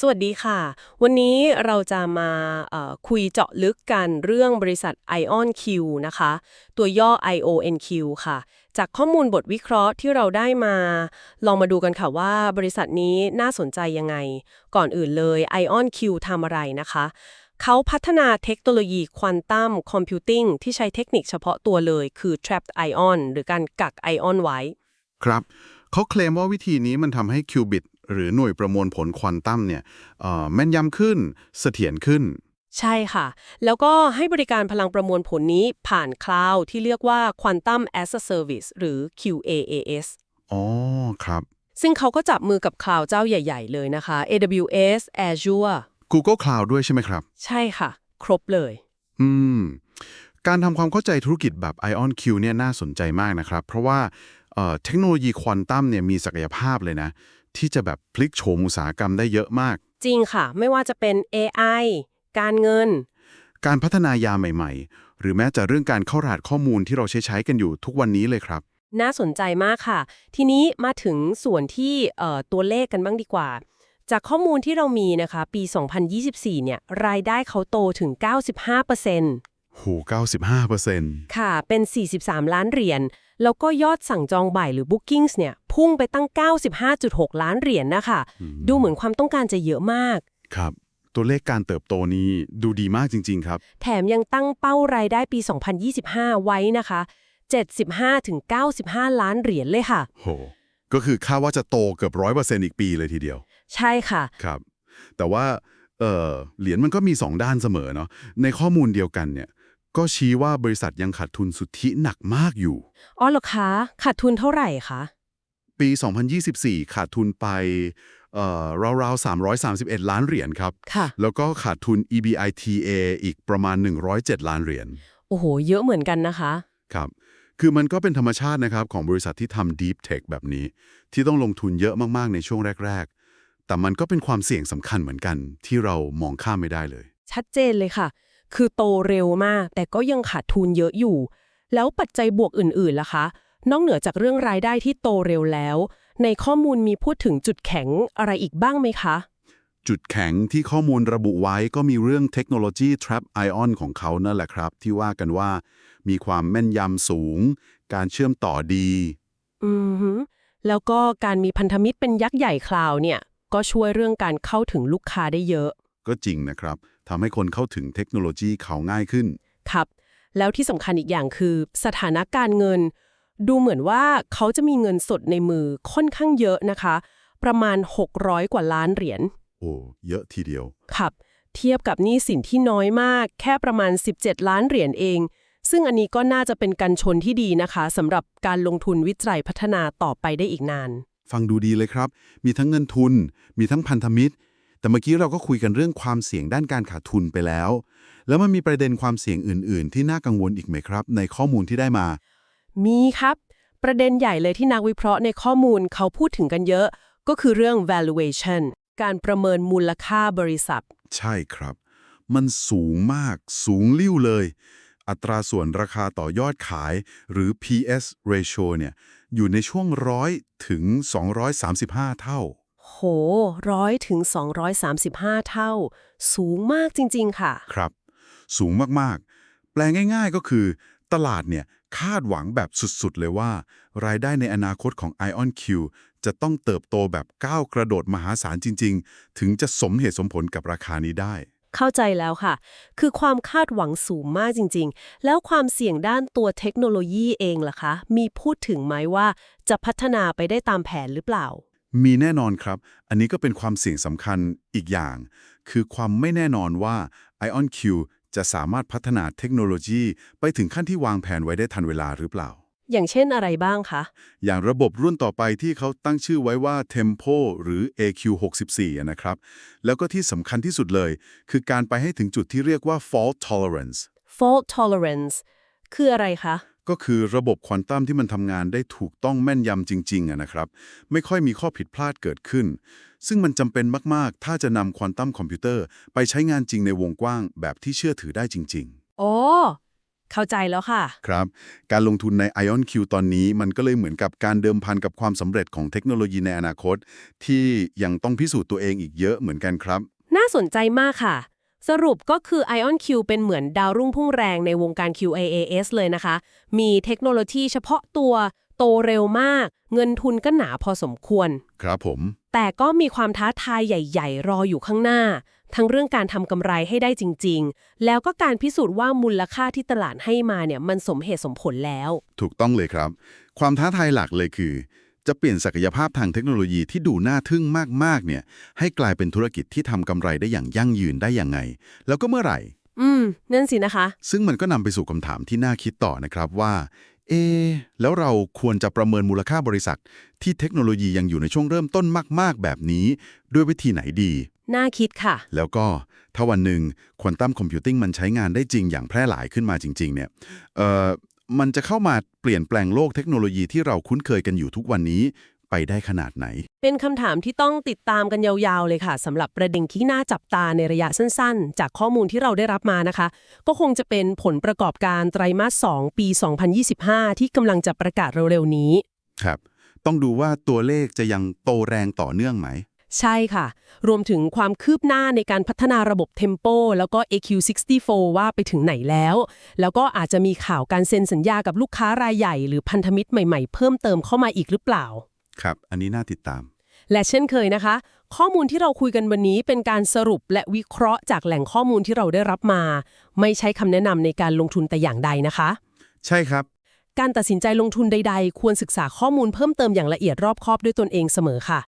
สวัสดีค่ะ วันนี้เราจะมาคุยเจาะลึกกันเรื่องบริษัท IonQ นะคะ ตัวย่อ IONQ ค่ะ จากข้อมูลบทวิเคราะห์ที่เราได้มา ลองมาดูกันค่ะว่าบริษัทนี้น่าสนใจยังไง ก่อนอื่นเลย IonQ ทำอะไรนะคะเขาพัฒนาเทคโนโลยีควอนตัมคอมพิวติ้งที่ใช้เทคนิคเฉพาะตัวเลย คือ trapped ion หรือการกักไอออนไว้ ครับ เขาเคลมว่าวิธีนี้มันทำให้คิวบิต หรือหน่วยประมวลผลควอนตัมเนี่ยเอ่อแม่นยำขึ้นเสถียรขึ้น ใช่ค่ะ แล้วก็ให้บริการพลังประมวลผลนี้ผ่านคลาวด์ที่เรียกว่า Quantum as a Service หรือ QaaS อ๋อครับ ซึ่งเขาก็จับมือกับคลาวด์เจ้าใหญ่ ๆ เลยนะคะ AWS Azure Google Cloud ด้วยใช่ไหมครับ ใช่ค่ะ ครบเลย อืม การทำความเข้าใจธุรกิจแบบ IonQ เนี่ยน่าสนใจมากนะครับ เพราะว่าเอ่อเทคโนโลยีควอนตัมเนี่ยมีศักยภาพเลยนะ ที่จะแบบพลิกโฉมอุตสาหกรรมได้เยอะมาก จริงค่ะ ไม่ว่าจะเป็น AI การเงิน การพัฒนายาใหม่ๆ หรือแม้แต่เรื่องการเข้ารหัสข้อมูลที่เราใช้ใช้กันอยู่ทุกวันนี้เลยครับ น่าสนใจมากค่ะ ทีนี้มาถึงส่วนที่เอ่อตัวเลขกันบ้างดีกว่า จากข้อมูลที่เรามีนะคะ ปี 2024 เนี่ย รายได้เขาโตถึง 95%หู95%ค่ะ เป็น 43 ล้านเหรียญ แล้วก็ยอดสั่งจองบ่ายหรือ bookings เนี่ยพุ่งไปตั้ง 95.6 ล้านเหรียญนะคะ ดูเหมือนความต้องการจะเยอะมาก ครับ ตัวเลขการเติบโตนี้ดูดีมากจริง ๆ ครับ แถมยังตั้งเป้ารายได้ปี 2025 ไว้นะคะ 75-95 ล้านเหรียญเลยค่ะ โห ก็คือคาดว่าจะโตเกือบร้อยเปอร์เซ็นต์อีกปีเลยทีเดียว ใช่ค่ะ ครับ แต่ว่าเออเหรียญมันก็มี 2 ด้านเสมอเนาะในข้อมูลเดียวกันเนี่ย ก็ชี้ว่าบริษัทยังขาดทุนสุทธิหนักมากอยู่ อ๋อเหรอคะ ขาดทุนเท่าไหร่คะ ปี 2024 ขาดทุนไปเอ่อราวๆ 331 ล้านเหรียญครับค่ะแล้วก็ขาดทุน EBITDA อีกประมาณ 107 ล้านเหรียญ โอ้โห เยอะเหมือนกันนะคะ ครับ คือมันก็เป็นธรรมชาตินะครับ ของบริษัทที่ทำ Deep Tech แบบนี้ ที่ต้องลงทุนเยอะมากๆ ในช่วงแรก ๆ แต่มันก็เป็นความเสี่ยงสำคัญเหมือนกันที่เรามองข้ามไม่ได้เลย ชัดเจนเลยค่ะ คือโตเร็วมาก แต่ก็ยังขาดทุนเยอะอยู่ แล้วปัจจัยบวกอื่นๆล่ะคะ นอกเหนือจากเรื่องรายได้ที่โตเร็วแล้ว ในข้อมูลมีพูดถึงจุดแข็งอะไรอีกบ้างไหมคะ จุดแข็งที่ข้อมูลระบุไว้ก็มีเรื่องเทคโนโลยี Trap Ion ของเขานั่นแหละครับ ที่ว่ากันว่า มีความแม่นยำสูง การเชื่อมต่อดี อือฮึแล้วก็การมีพันธมิตรเป็นยักษ์ใหญ่คลาวเนี่ย ก็ช่วยเรื่องการเข้าถึงลูกค้าได้เยอะ ก็จริงนะครับ ทำให้คนเข้าถึงเทคโนโลยีเขาง่ายขึ้น ครับ แล้วที่สำคัญอีกอย่างคือ สถานะการเงิน ดูเหมือนว่าเขาจะมีเงินสดในมือค่อนข้างเยอะนะคะ ประมาณ 600 กว่าล้านเหรียญ โอ้ เยอะทีเดียว ครับ เทียบกับหนี้สินที่น้อยมาก แค่ประมาณ 17 ล้านเหรียญเอง ซึ่งอันนี้ก็น่าจะเป็นการชนที่ดีนะคะสำหรับการลงทุนวิจัยพัฒนาต่อไปได้อีกนาน ฟังดูดีเลยครับ มีทั้งเงินทุน มีทั้งพันธมิตร แต่เมื่อกี้เราก็คุยกันเรื่องความเสี่ยงด้านการขาดทุนไปแล้ว แล้วมันมีประเด็นความเสี่ยงอื่น ๆ ที่น่ากังวลอีกไหมครับ ในข้อมูลที่ได้มา มีครับ ประเด็นใหญ่เลยที่นักวิเคราะห์ในข้อมูลเขาพูดถึงกันเยอะ ก็คือเรื่อง valuation การประเมินมูลค่าบริษัท ใช่ครับ มันสูงมาก สูงลิ่วเลย อัตราส่วนราคาต่อยอดขาย หรือ PS ratio เนี่ย อยู่ในช่วงร้อยถึง 235 เท่า โหร้อยถึง 235 เท่า สูงมากจริง ๆ ค่ะ ครับ สูงมากๆ แปลง่ายๆก็คือ ตลาดเนี่ยคาดหวังแบบสุดๆ เลยว่า รายได้ในอนาคตของ IonQ จะต้องเติบโตแบบก้าวกระโดดมหาศาลจริง ๆ ถึงจะสมเหตุสมผลกับราคานี้ได้ เข้าใจแล้วค่ะ คือความคาดหวังสูงมากจริง ๆ แล้วความเสี่ยงด้านตัวเทคโนโลยีเองล่ะคะ มีพูดถึงไหมว่าจะพัฒนาไปได้ตามแผนหรือเปล่า มีแน่นอนครับ อันนี้ก็เป็นความเสี่ยงสำคัญอีกอย่าง คือความไม่แน่นอนว่า IonQ จะสามารถพัฒนาเทคโนโลยี ไปถึงขั้นที่วางแผนไว้ได้ทันเวลาหรือเปล่า อย่างเช่นอะไรบ้างคะ อย่างระบบรุ่นต่อไปที่เขาตั้งชื่อไว้ว่า Tempo หรือ AQ64 อะนะครับ แล้วก็ที่สำคัญที่สุดเลย คือการไปให้ถึงจุดที่เรียกว่า fault tolerance fault tolerance คืออะไรคะ ก็คือระบบควอนตัมที่มันทำงานได้ถูกต้องแม่นยำจริงๆอะนะครับ ไม่ค่อยมีข้อผิดพลาดเกิดขึ้น ซึ่งมันจำเป็นมากๆ ถ้าจะนำควอนตัมคอมพิวเตอร์ไปใช้งานจริงในวงกว้างแบบที่เชื่อถือได้จริงอ๋อเข้าใจแล้วค่ะ ครับ การลงทุนใน Ion Q ตอนนี้มันก็เลยเหมือนกับการเดิมพันกับความสำเร็จของเทคโนโลยีในอนาคต ที่ยังต้องพิสูจน์ตัวเองอีกเยอะเหมือนกันครับ น่าสนใจมากค่ะ สรุปก็คือ Ion Q เป็นเหมือนดาวรุ่งพุ่งแรงในวงการ QAAS เลยนะคะ มีเทคโนโลยีเฉพาะตัว โตเร็วมาก เงินทุนก็หนาพอสมควร ครับผม แต่ก็มีความท้าทายใหญ่ๆ รออยู่ข้างหน้า ทั้งเรื่องการทำกำไรให้ได้จริง ๆ แล้วก็การพิสูจน์ว่ามูลค่าที่ตลาดให้มาเนี่ยมันสมเหตุสมผลแล้ว ถูกต้องเลยครับ ความท้าทายหลักเลยคือ จะเปลี่ยนศักยภาพทางเทคโนโลยีที่ดูน่าทึ่งมากๆเนี่ยให้กลายเป็นธุรกิจที่ทำกำไรได้อย่างยั่งยืนได้อย่างไง แล้วก็เมื่อไหร่ อืมนั่นสินะคะ ซึ่งมันก็นำไปสู่คำถามที่น่าคิดต่อนะครับว่า เอะแล้วเราควรจะประเมินมูลค่าบริษัท ที่เทคโนโลยียังอยู่ในช่วงเริ่มต้นมาก ๆ แบบนี้ ด้วยวิธีไหนดี น่าคิดค่ะ แล้วก็ถ้าวันหนึ่งควอนตัมคอมพิวติ้งมันใช้งานได้จริงอย่างแพร่หลายขึ้นมาจริง ๆ เนี่ยเอ่อ มันจะเข้ามาเปลี่ยนแปลงโลกเทคโนโลยีที่เราคุ้นเคยกันอยู่ทุกวันนี้ไปได้ขนาดไหน เป็นคำถามที่ต้องติดตามกันยาวๆเลยค่ะสำหรับประเด็นที่น่าจับตาในระยะสั้นๆ จากข้อมูลที่เราได้รับมานะคะ ก็คงจะเป็นผลประกอบการไตรมาส 2 ปี 2025 ที่กำลังจะประกาศเร็วๆนี้ ครับ ต้องดูว่าตัวเลขจะยังโตแรงต่อเนื่องไหม ใช่ค่ะ รวมถึงความคืบหน้าในการพัฒนาระบบ Tempo แล้วก็ AQ64 ว่าไปถึงไหนแล้ว แล้วก็อาจจะมีข่าวการเซ็นสัญญากับลูกค้ารายใหญ่ หรือพันธมิตรใหม่ๆ เพิ่มเติมเข้ามาอีกหรือเปล่า ครับ อันนี้น่าติดตาม และเช่นเคยนะคะ ข้อมูลที่เราคุยกันวันนี้เป็นการสรุปและวิเคราะห์จากแหล่งข้อมูลที่เราได้รับมา ไม่ใช้คำแนะนำในการลงทุนแต่อย่างใดนะคะ ใช่ครับ การตัดสินใจลงทุนใด ๆ ควรศึกษาข้อมูลเพิ่มเติมอย่างละเอียดรอบคอบด้วยตนเองเสมอค่ะ